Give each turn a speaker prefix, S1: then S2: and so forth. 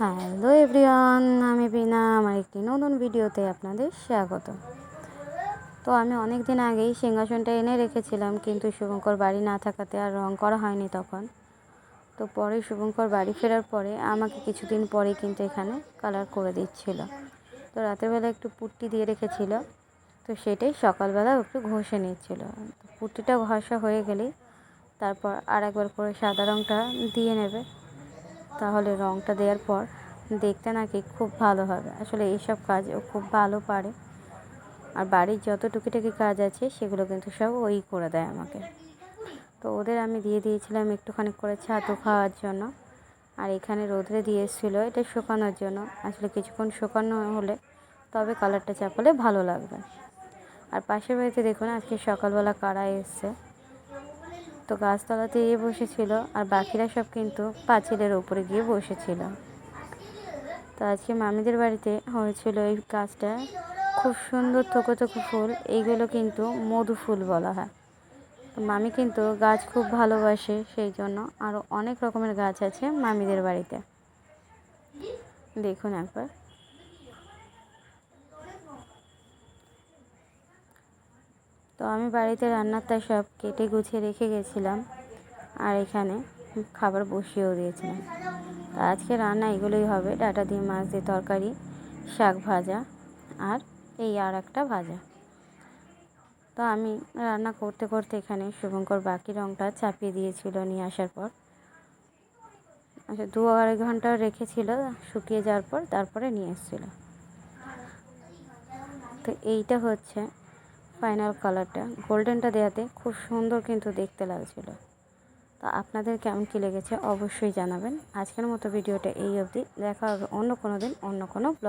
S1: Hello everyone, আমি বিনা। আমার একটি নতুন ভিডিওতে আপনাদের স্বাগত। তো আমি অনেক দিন আগেই সিংহাসনটা এনে রেখেছিলাম, কিন্তু শুভঙ্কর বাড়ি না থাকাতে আর রং করা হয়নি তখন। তো পরে শুভঙ্কর বাড়ি ফেরার পরে আমাকে কিছুদিন পরে কিন্তু এখানে কালার করে দিচ্ছিল। তো রাতের বেলা একটু পুট্টি দিয়ে রেখেছিল, তো সেটাই সকালবেলা একটু ঘষে নিচ্ছিল। পুট্টিটা ঘষা হয়ে গেলেই তারপর আর একবার করে সাদা রঙটা দিয়ে নেবে। তাহলে রঙটা দেওয়ার পর দেখতে নাকি খুব ভালো হবে। আসলে এইসব কাজ ও খুব ভালো পারে। আর বাড়ির যত টুকিটাকি কাজ আছে, সেগুলো কিন্তু সব ওই করে দেয় আমাকে। তো ওদের আমি দিয়ে দিয়েছিলাম একটুখানি করে ছাতু খাওয়ার জন্য। আর এখানে রোদরে দিয়ে এসেছিল এটা শুকানোর জন্য। আসলে কিছুক্ষণ শুকানো হলে তবে কালারটা চাপালে ভালো লাগবে। আর পাশের বাড়িতে দেখুন, আজকে সকালবেলা কারা এসছে। তো গাছতলাতে গিয়ে বসেছিল আর বাকিরা সব কিন্তু পাঁচিলের ওপরে গিয়ে বসেছিল। তো আজকে মামিদের বাড়িতে হয়েছিল এই গাছটা। খুব সুন্দর থোকো থোকো ফুল, এইগুলো কিন্তু মধু ফুল বলা হয়। তো মামি কিন্তু গাছ খুব ভালোবাসে সেই জন্য আরও অনেক রকমের গাছ আছে মামিদের বাড়িতে। দেখুন একবার। তো আমি বাড়িতে রান্নার তার সব কেটে গুছিয়ে রেখে গেছিলাম। আর এখানে খাবার বসিয়েও দিয়েছিলাম। আজকে রান্না এগুলোই হবে। ডাটা দিয়ে মাছ দিয়ে তরকারি, শাক ভাজা আর এই আর একটা ভাজা। তো আমি রান্না করতে করতে এখানে শুভঙ্কর বাকি রঙটা চাপিয়ে দিয়েছিল নিয়ে আসার পর। আচ্ছা দু আড়াই ঘণ্টা রেখেছিল শুকিয়ে যাওয়ার পর তারপরে নিয়ে এসেছিল। তো এইটা হচ্ছে ফাইনাল কালারটা। গোল্ডেনটা দেওয়াতে খুব সুন্দর কিন্তু দেখতে লাগছিল। তো আপনাদের কেমন কী লেগেছে অবশ্যই জানাবেন। আজকের মতো ভিডিওটা এই অবধি। দেখা হবে অন্য কোনো দিন, অন্য কোনো ব্লগ